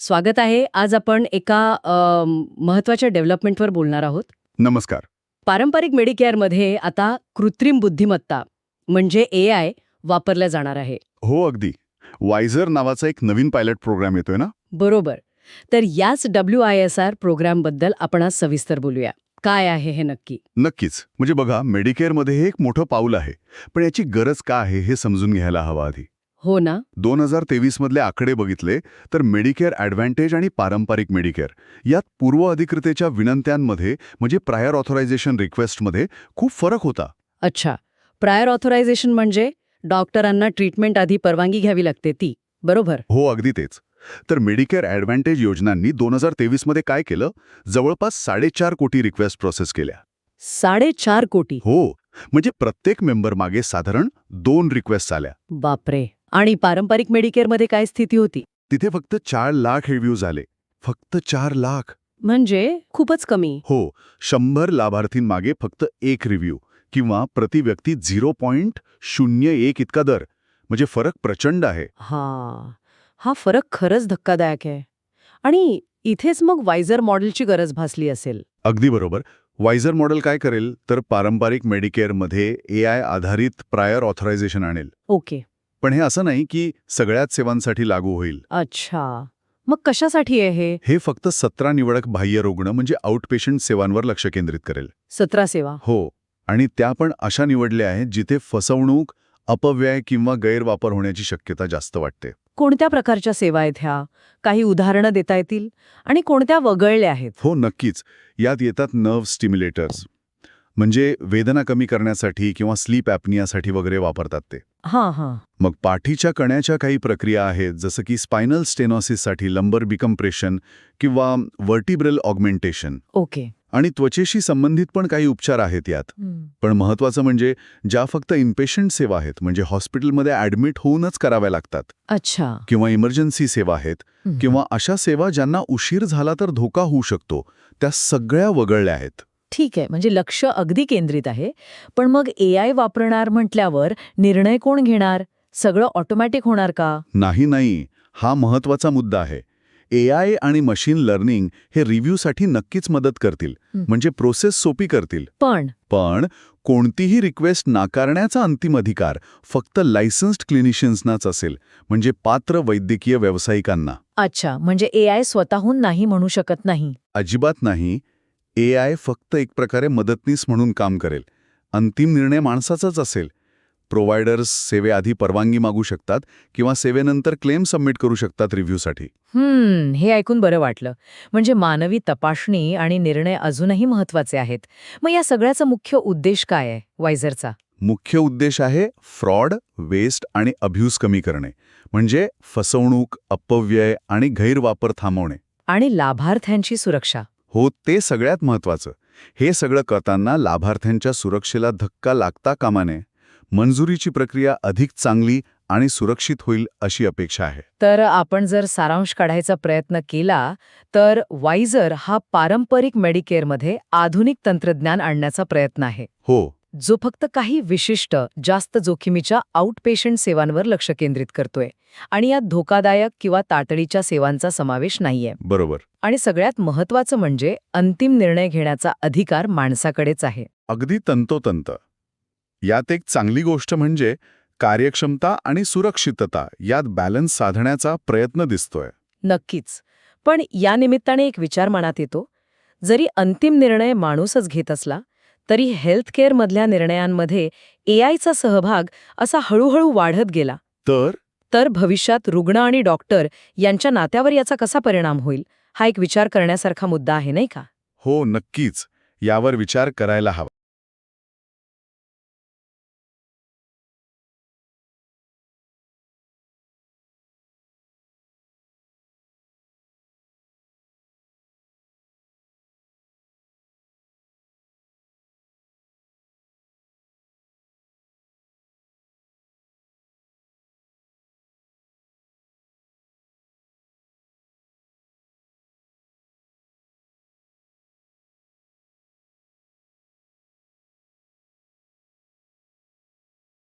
स्वागत आहे. आज आपण एका महत्त्वाच्या डेव्हलपमेंटवर बोलणार आहोत. नमस्कार. पारंपरिक मेडिकेअरमध्ये आता कृत्रिम बुद्धिमत्ता म्हणजे ए आय वापरल्या जाणार आहे. हो अगदी. वायझर नावाचा एक नवीन पायलट प्रोग्राम येतोय ना? बरोबर. तर याच डब्ल्यू आय एस आर प्रोग्रामबद्दल आपण आज सविस्तर बोलूया. काय आहे हे नक्की? नक्कीच. म्हणजे बघा मेडिकेअरमध्ये हे एक मोठं पाऊल आहे. पण याची गरज का आहे हे समजून घ्यायला हवं आधी. हो ना? दोन हजार तेवीस मधले आकडे बघितले तर मेडिकेअर ॲडव्हान्टेज आणि पारंपरिक मेडिकेअर. यात पूर्व अधिकृतेच्या विनंत्यांमध्ये म्हणजे प्रायर ऑथरायझेशन रिक्वेस्टमध्ये खूप फरक होता. अच्छा. प्रायर ऑथरायझेशन म्हणजे डॉक्टरांना ट्रीटमेंट आधी परवानगी घ्यावी लागते ती बरोबर? हो अगदी तेच. तर मेडिकेअर ॲडव्हान्टेज योजनांनी दोन हजार तेवीसमध्ये काय केलं? जवळपास साडेचार कोटी रिक्वेस्ट प्रोसेस केल्या. साडेचार कोटी? हो. म्हणजे प्रत्येक मेंबर मागे साधारण दोन रिक्वेस्ट आल्या. बापरे! आणि पारंपरिक मेडिकेअरमध्ये काय स्थिती होती? तिथे फक्त चार लाख रिव्ह्यू झाले फक्त चार लाख. म्हणजे खूपच कमी. हो शंभर लाभार्थींमागे फक्त एक रिव्ह्यू किंवा प्रति व्यक्ती झिरो पॉइंट शून्य एक इतका दर. म्हणजे फरक प्रचंड आहे. हा हा फरक खरंच धक्कादायक आहे. आणि इथेच मग वायझर मॉडेलची गरज भासली असेल. अगदी बरोबर. वायझर मॉडेल काय करेल? तर पारंपरिक मेडिकेअरमध्ये ए आय आधारित प्रायर ऑथरायझेशन आणेल. ओके. पण हे असं नाही की सगळ्याच सेवांसाठी लागू होईल. अच्छा. मग कशासाठी आहे हे? हे फक्त सतरा निवडक बाह्य रुग्ण म्हणजे आउटपेशंट सेवांवर लक्ष केंद्रित करेल. सतरा सेवा. हो. आणि त्या पण अशा निवडल्या आहेत जिथे फसवणूक अपव्यय किंवा गैरवापर होण्याची शक्यता जास्त वाटते. कोणत्या प्रकारच्या सेवा आहेत ह्या? काही उदाहरणं देता येतील? आणि कोणत्या वगळल्या आहेत? हो नक्कीच. यात येतात नर्व स्टिम्युलेटर्स. म्हणजे वेदना कमी करण्यासाठी किंवा स्लीप ॲपनियासाठी वगैरे वापरतात ते. हां हां. मग पाठीच्या कण्याच्या काही प्रक्रिया आहेत जसं की स्पायनल स्टेनॉसिससाठी लंबर बिकम्प्रेशन किंवा व्हर्टिब्रल ऑगमेंटेशन ओके. आणि त्वचेशी संबंधित पण काही उपचार आहेत यात. पण महत्वाचं म्हणजे ज्या फक्त इनपेशंट सेवा आहेत म्हणजे हॉस्पिटलमध्ये ॲडमिट होऊनच कराव्या लागतात. अच्छा. किंवा इमर्जन्सी सेवा आहेत किंवा अशा सेवा ज्यांना उशीर झाला तर धोका होऊ शकतो त्या सगळ्या वगळल्या आहेत. ठीक आहे. म्हणजे लक्ष अगदी केंद्रित आहे. पण मग ए आय वापरणार म्हटल्यावर निर्णय कोण घेणार? सगळं ऑटोमॅटिक होणार का? नाही नाही. हा महत्त्वाचा मुद्दा आहे. ए आय आणि मशीन लर्निंग हे रिव्ह्यूसाठी नक्कीच मदत करतील. म्हणजे प्रोसेस सोपी करतील. पण? पण कोणतीही रिक्वेस्ट नाकारण्याचा अंतिम अधिकार फक्त लायसन्स्ड क्लिनिशियन्सनाच असेल. म्हणजे पात्र वैद्यकीय व्यावसायिकांना. अच्छा. म्हणजे ए आय स्वतःहून नाही म्हणू शकत नाही. अजिबात नाही. ए आय फक्त एक प्रकारे मदतनीस म्हणून काम करेल. अंतिम निर्णय माणसाचाच असेल. प्रोव्हायडर्स सेवेआधी परवानगी मागू शकतात किंवा सेवेनंतर क्लेम सबमिट करू शकतात रिव्ह्यूसाठी. हम्म हे ऐकून बरं वाटलं. म्हणजे मानवी तपासणी आणि निर्णय अजूनही महत्त्वाचे आहेत. मग या सगळ्याचा मुख्य उद्देश काय आहे? वायझरचा मुख्य उद्देश आहे फ्रॉड वेस्ट आणि अब्यूज कमी करणे. म्हणजे फसवणूक अपव्यय आणि गैरवापर थांबवणे. आणि लाभार्थ्यांची सुरक्षा. हो ते सगळ्यात महत्वाचं हे सगळं करताना लाभार्थ्यांच्या सुरक्षेला धक्का लागता कामा नये. मंजुरीची प्रक्रिया अधिक चांगली आणि सुरक्षित होईल अशी अपेक्षा आहे. तर आपण जर सारांश काढायचा प्रयत्न केला तर वायझर हा पारंपरिक मेडिकेअरमध्ये आधुनिक तंत्रज्ञान आणण्याचा प्रयत्न आहे. हो. जो फक्त काही विशिष्ट जास्त जोखमीच्या आउटपेशंट सेवांवर लक्ष केंद्रित करतोय आणि यात धोकादायक किंवा तातडीच्या सेवांचा समावेश नाहीये. बरोबर. आणि सगळ्यात महत्वाचं म्हणजे अंतिम निर्णय घेण्याचा अधिकार माणसाकडेच आहे. अगदी तंतोतंत. यात एक चांगली गोष्ट म्हणजे कार्यक्षमता आणि सुरक्षितता यात बॅलन्स साधण्याचा प्रयत्न दिसतोय. नक्कीच. पण या निमित्ताने एक विचार मनात येतो. जरी अंतिम निर्णय माणूसच घेत असला तरी हेल्थकेअरमधल्या निर्णयांमध्ये ए आयचा सहभाग असा हळूहळू वाढत गेला. तर? तर भविष्यात रुग्ण आणि डॉक्टर यांच्या नात्यावर याचा कसा परिणाम होईल हा एक विचार करण्यासारखा मुद्दा आहे नाही का? हो नक्कीच. यावर विचार करायला हवा.